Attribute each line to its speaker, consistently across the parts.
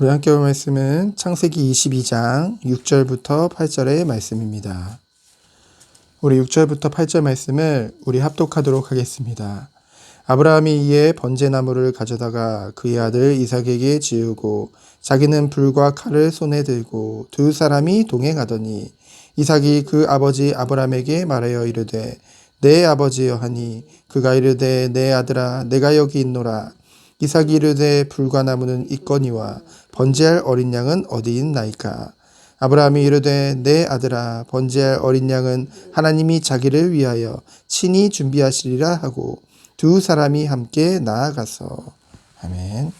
Speaker 1: 우리 함께 볼 말씀은 창세기 22장 6절부터 8절의 말씀입니다. 우리 6절부터 8절 말씀을 우리 합독하도록 하겠습니다. 아브라함이 이에 번제나무를 가져다가 그의 아들 이삭에게 지우고 자기는 불과 칼을 손에 들고 두 사람이 동행하더니 이삭이 그 아버지 아브라함에게 말하여 이르되 내 아버지여 하니 그가 이르되 내 아들아 내가 여기 있노라 이삭이 이르되 불과 나무는 있거니와 번제할 어린 양은 어디 있나이까 아브라함이 이르되 내 아들아 번제할 어린 양은 하나님이 자기를 위하여 친히 준비하시리라 하고 두 사람이 함께 나아가서 아멘.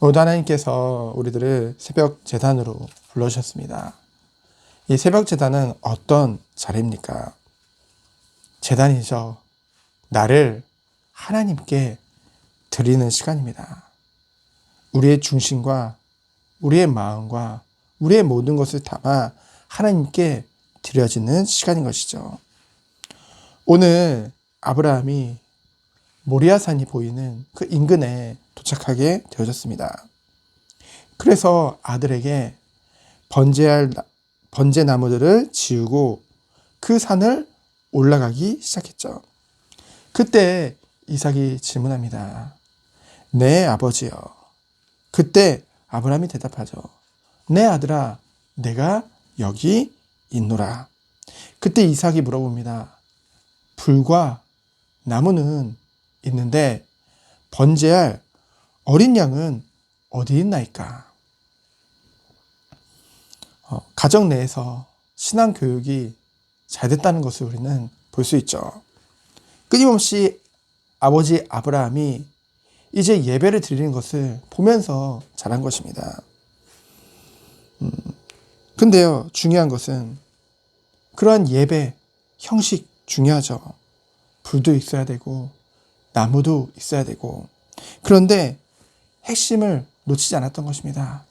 Speaker 1: 오늘 하나님께서 우리들을 새벽 재단으로 불러주셨습니다. 이 새벽 재단은 어떤 자리입니까? 재단이죠. 나를 하나님께 드리는 시간입니다. 우리의 중심과 우리의 마음과 우리의 모든 것을 담아 하나님께 드려지는 시간인 것이죠. 오늘 아브라함이 모리아산이 보이는 그 인근에 도착하게 되어졌습니다. 그래서 아들에게 번제할 번제 나무들을 지우고 그 산을 올라가기 시작했죠. 그때 이삭이 질문합니다. 내 아버지여. 그때 아브라함이 대답하죠. 내 아들아, 내가 여기 있노라. 그때 이삭이 물어봅니다. 불과 나무는 있는데 번제할 어린 양은 어디 있나이까? 어, 가정 내에서 신앙 교육이 잘 됐다는 것을 우리는 볼 수 있죠. 끊임없이 아버지 아브라함이 이제 예배를 드리는 것을 보면서 자란 것입니다. 음, 근데요, 중요한 것은 그러한 예배 형식 중요하죠. 불도 있어야 되고, 나무도 있어야 되고, 그런데 핵심을 놓치지 않았던 것입니다.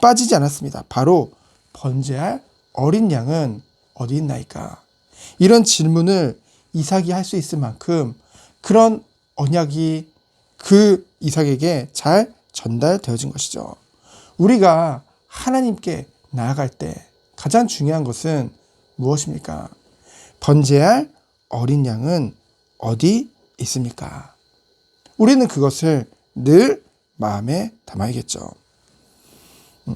Speaker 1: 빠지지 않았습니다. 바로 번제할 어린 양은 어디 있나이까? 이런 질문을 이삭이 할 수 있을 만큼 그런 언약이 그 이삭에게 잘 전달되어진 것이죠. 우리가 하나님께 나아갈 때 가장 중요한 것은 무엇입니까? 번제할 어린 양은 어디 있습니까? 우리는 그것을 늘 마음에 담아야겠죠. 음,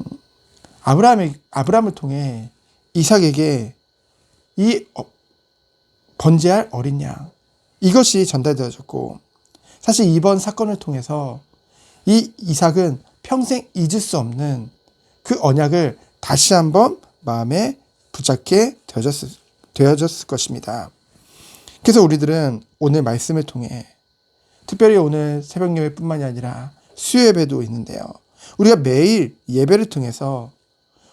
Speaker 1: 아브라함의, 아브라함을 통해 이삭에게 이 어, 번제할 어린 양, 이것이 전달되어졌고, 사실 이번 사건을 통해서 이 이삭은 평생 잊을 수 없는 그 언약을 다시 한번 마음에 붙잡게 되어졌을, 되어졌을 것입니다. 그래서 우리들은 오늘 말씀을 통해 특별히 오늘 새벽 예배뿐만이 아니라 수요 예배도 있는데요. 우리가 매일 예배를 통해서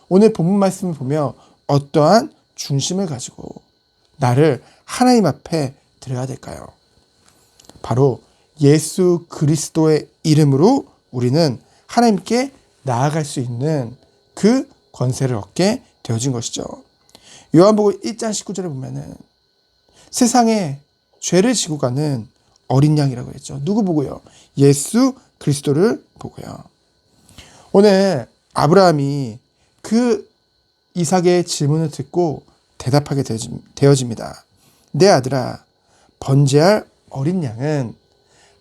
Speaker 1: 오늘 본문 말씀을 보며 어떠한 중심을 가지고 나를 하나님 앞에 드려야 될까요? 바로 예수 그리스도의 이름으로 우리는 하나님께 나아갈 수 있는 그 권세를 얻게 되어진 것이죠. 요한복음 1장 19절에 보면은 세상에 죄를 지고 가는 어린 양이라고 했죠. 누구 보고요? 예수 그리스도를 보고요. 오늘 아브라함이 그 이삭의 질문을 듣고 대답하게 되어집니다. 내 아들아, 번제할 어린 양은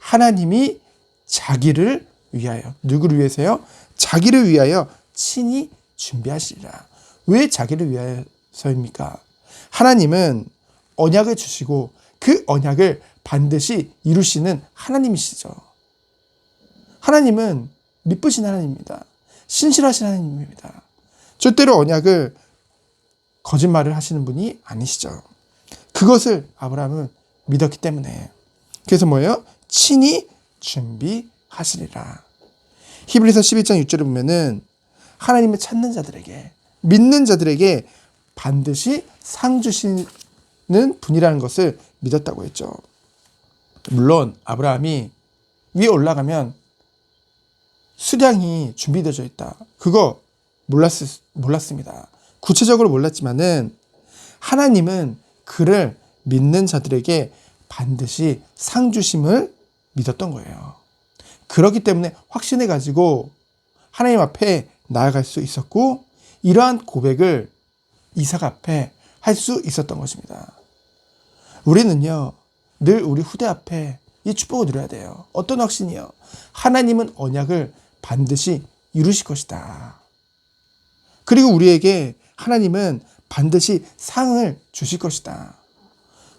Speaker 1: 하나님이 자기를 위하여, 누구를 위해서요? 자기를 위하여 친히 준비하시리라. 왜 자기를 위하여서입니까? 하나님은 언약을 주시고 그 언약을 반드시 이루시는 하나님이시죠. 하나님은 미쁘신 하나님입니다. 신실하신 하나님입니다. 절대로 언약을 거짓말을 하시는 분이 아니시죠. 그것을 아브라함은 믿었기 때문에. 그래서 뭐예요? 친히 준비하시리라. 히브리서 11장 6절을 보면은 하나님을 찾는 자들에게 믿는 자들에게 반드시 상 주시는 분이라는 것을 믿었다고 했죠. 물론 아브라함이 위에 올라가면 수량이 준비되어 있다. 그거 몰랐, 몰랐습니다. 구체적으로 몰랐지만은 하나님은 그를 믿는 자들에게 반드시 상 주심을 믿었던 거예요. 그렇기 때문에 확신해 가지고 하나님 앞에 나아갈 수 있었고 이러한 고백을 이삭 앞에 할 수 있었던 것입니다. 우리는요 늘 우리 후대 앞에 이 축복을 누려야 돼요. 어떤 확신이요? 하나님은 언약을 반드시 이루실 것이다. 그리고 우리에게 하나님은 반드시 상을 주실 것이다.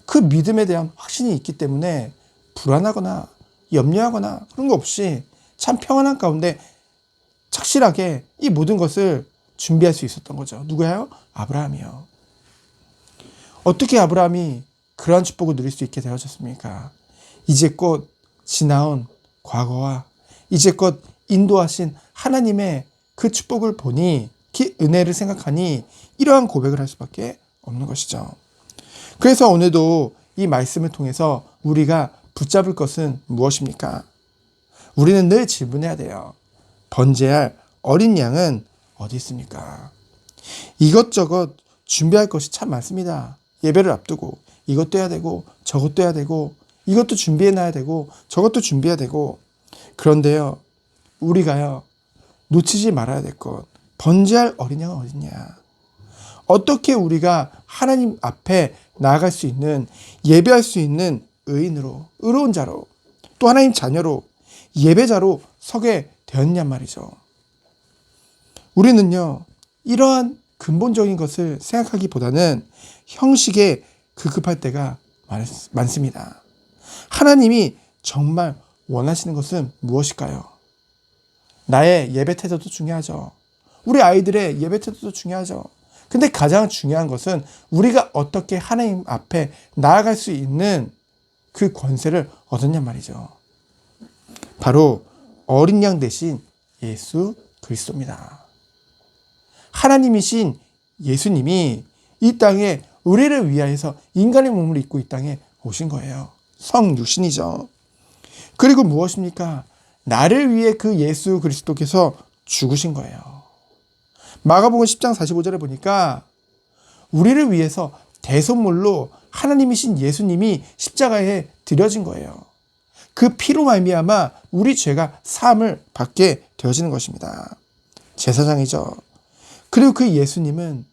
Speaker 1: 그 믿음에 대한 확신이 있기 때문에 불안하거나 염려하거나 그런 거 없이 참 평안한 가운데 착실하게 이 모든 것을 준비할 수 있었던 거죠. 누구예요? 아브라함이요. 어떻게 아브라함이 그러한 축복을 누릴 수 있게 되어졌습니까? 이제껏 지나온 과거와 이제껏 인도하신 하나님의 그 축복을 보니 그 은혜를 생각하니 이러한 고백을 할 수밖에 없는 것이죠. 그래서 오늘도 이 말씀을 통해서 우리가 붙잡을 것은 무엇입니까? 우리는 늘 질문해야 돼요. 번제할 어린 양은 어디 있습니까? 이것저것 준비할 것이 참 많습니다. 예배를 앞두고 이것도 해야 되고 저것도 해야 되고 이것도 준비해 놔야 되고 저것도 준비해야 되고 그런데요. 우리가요. 놓치지 말아야 될 것. 번제할 어린 양은 어딨냐? 어떻게 우리가 하나님 앞에 나아갈 수 있는 예배할 수 있는 의인으로 의로운 자로 또 하나님 자녀로 예배자로 서게 되었냔 말이죠. 우리는요 이러한 근본적인 것을 생각하기보다는 형식에 급급할 때가 많 습니다. 하나님이 정말 원하시는 것은 무엇일까요? 나의 예배 태도도 중요하죠. 우리 아이들의 예배 태도도 중요하죠. 근데 가장 중요한 것은 우리가 어떻게 하나님 앞에 나아갈 수 있는 그 권세를 얻었냔 말이죠. 바로 어린 양 대신 예수 그리스도입니다. 하나님이신 예수님이 이 땅에 우리를 위하여서 인간의 몸을 입고 이 땅에 오신 거예요. 성육신이죠. 그리고 무엇입니까? 나를 위해 그 예수 그리스도께서 죽으신 거예요. 마가복음 10장 45절에 보니까 우리를 위해서 대선물로 하나님이신 예수님이 십자가에 드려진 거예요. 그 피로 말미암아 우리 죄가 사함을 받게 되어지는 것입니다. 제사장이죠. 그리고 그 예수님은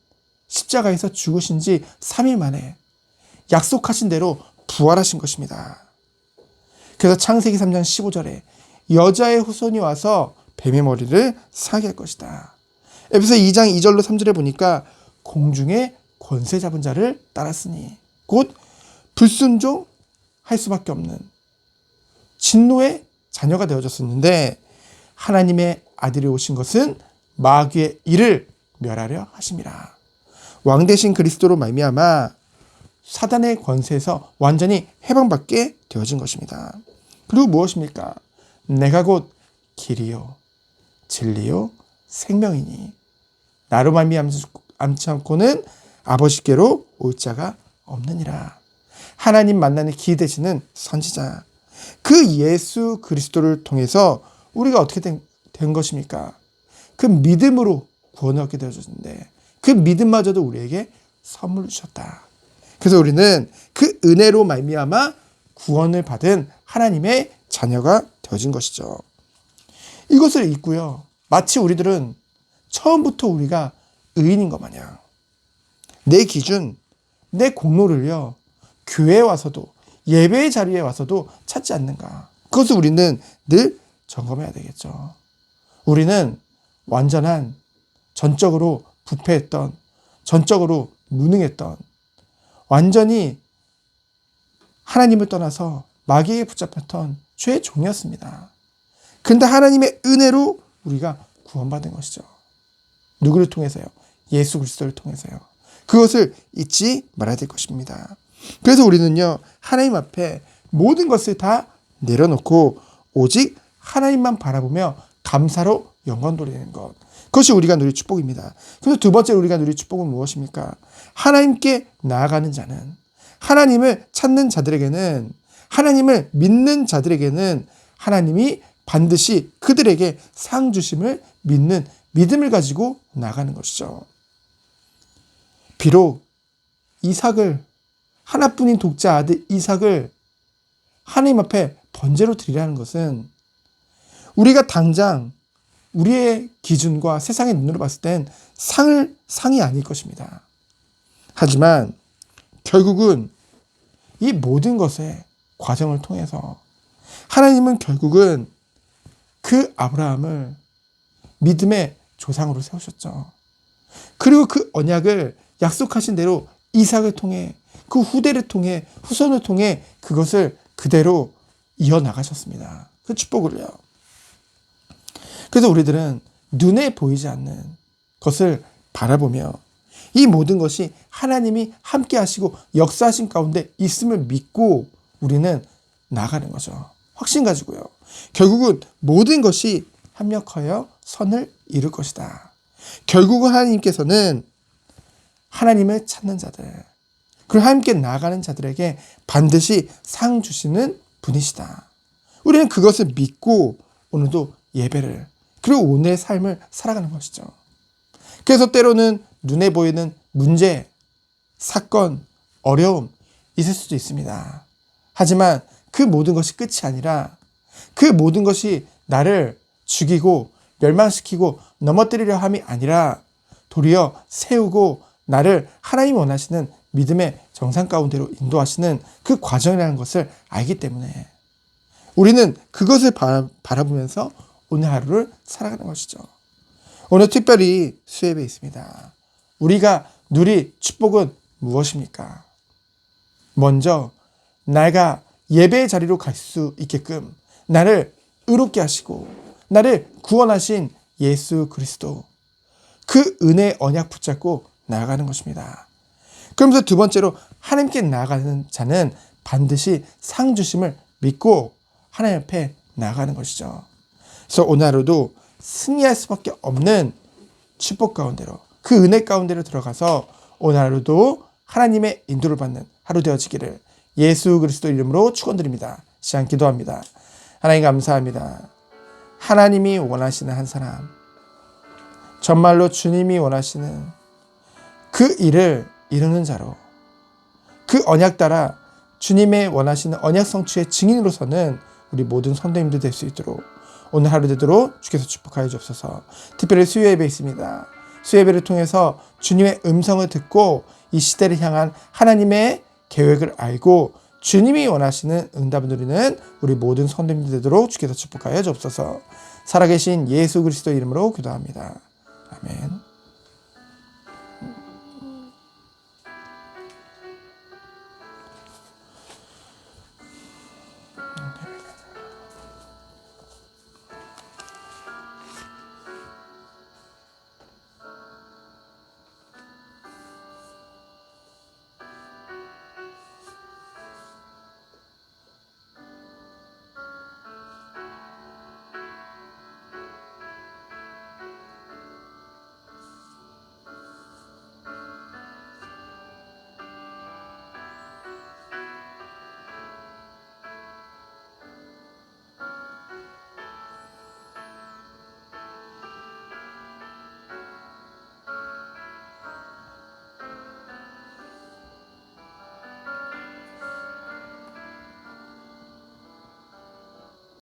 Speaker 1: 십자가에서 죽으신 지 3일 만에 약속하신 대로 부활하신 것입니다. 그래서 창세기 3장 15절에 여자의 후손이 와서 뱀의 머리를 사게 할 것이다. 에베소 2장 2절로 3절에 보니까 공중에 권세 잡은 자를 따랐으니 곧 불순종할 수밖에 없는 진노의 자녀가 되어졌었는데 하나님의 아들이 오신 것은 마귀의 일을 멸하려 하심이라. 왕 대신 그리스도로 말미암아 사단의 권세에서 완전히 해방받게 되어진 것입니다. 그리고 무엇입니까? 내가 곧 길이요 진리요 생명이니 나로 말미암지 않고는 아버지께로 올 자가 없느니라. 하나님 만나는 기 되시는 선지자. 그 예수 그리스도를 통해서 우리가 어떻게 된, 된 것입니까? 그 믿음으로 구원을 얻게 되어졌는데 그 믿음마저도 우리에게 선물 주셨다. 그래서 우리는 그 은혜로 말미암아 구원을 받은 하나님의 자녀가 되어진 것이죠. 이것을 잊고요. 마치 우리들은 처음부터 우리가 의인인 것 마냥 내 기준, 내 공로를요, 교회에 와서도 예배의 자리에 와서도 찾지 않는가. 그것을 우리는 늘 점검해야 되겠죠. 우리는 완전한 전적으로 부패했던, 전적으로 무능했던, 완전히 하나님을 떠나서 마귀에 붙잡혔던 죄의 종이었습니다. 근데 하나님의 은혜로 우리가 구원받은 것이죠. 누구를 통해서요? 예수 그리스도를 통해서요. 그것을 잊지 말아야 될 것입니다. 그래서 우리는요, 하나님 앞에 모든 것을 다 내려놓고 오직 하나님만 바라보며 감사로 영광 돌리는 것. 그것이 우리가 누릴 축복입니다. 그래서 두 번째 우리가 누릴 축복은 무엇입니까? 하나님께 나아가는 자는 하나님을 찾는 자들에게는 하나님을 믿는 자들에게는 하나님이 반드시 그들에게 상 주심을 믿는 믿음을 가지고 나가는 것이죠. 비록 이삭을 하나뿐인 독자 아들 이삭을 하나님 앞에 번제로 드리라는 것은 우리가 당장 우리의 기준과 세상의 눈으로 봤을 땐 상을 상이 아닐 것입니다. 하지만 결국은 이 모든 것의 과정을 통해서 하나님은 결국은 그 아브라함을 믿음의 조상으로 세우셨죠. 그리고 그 언약을 약속하신 대로 이삭을 통해 그 후대를 통해 후손을 통해 그것을 그대로 이어 나가셨습니다. 그 축복을요. 그래서 우리들은 눈에 보이지 않는 것을 바라보며 이 모든 것이 하나님이 함께 하시고 역사하신 가운데 있음을 믿고 우리는 나가는 거죠. 확신 가지고요. 결국은 모든 것이 합력하여 선을 이룰 것이다. 결국은 하나님께서는 하나님을 찾는 자들, 그리고 함께 나아가는 자들에게 반드시 상 주시는 분이시다. 우리는 그것을 믿고 오늘도 예배를, 그리고 오늘의 삶을 살아가는 것이죠. 그래서 때로는 눈에 보이는 문제, 사건, 어려움 있을 수도 있습니다. 하지만 그 모든 것이 끝이 아니라 그 모든 것이 나를 죽이고 멸망시키고 넘어뜨리려 함이 아니라 도리어 세우고 나를 하나님 원하시는 믿음의 정상 가운데로 인도하시는 그 과정이라는 것을 알기 때문에 우리는 그것을 바라, 바라보면서 오늘 하루를 살아가는 것이죠. 오늘 특별히 수협에 있습니다. 우리가 누릴 축복은 무엇입니까? 먼저 내가 예배의 자리로 갈 수 있게끔 나를 의롭게 하시고 나를 구원하신 예수 그리스도 그 은혜 언약 붙잡고 나아가는 것입니다. 그러면서 두 번째로 하나님께 나아가는 자는 반드시 상 주심을 믿고 하나님 앞에 나아가는 것이죠. 그래서 오늘 하루도 승리할 수밖에 없는 축복 가운데로 그 은혜 가운데로 들어가서 오늘 하루도 하나님의 인도를 받는 하루 되어지기를 예수 그리스도 이름으로 축원드립니다. 시간 기도합니다. 하나님 감사합니다. 하나님이 원하시는 한 사람, 정말로 주님이 원하시는 그 일을 이루는 자로 그 언약 따라 주님의 원하시는 언약 성취의 증인으로서는 우리 모든 선대님들 될 수 있도록 오늘 하루 되도록 주께서 축복하여 주옵소서. 특별히 수요 예배 있습니다. 수요 예배를 통해서 주님의 음성을 듣고 이 시대를 향한 하나님의 계획을 알고 주님이 원하시는 응답을 누리는 우리 모든 선대님들 되도록 주께서 축복하여 주옵소서. 살아계신 예수 그리스도 이름으로 기도합니다. 아멘.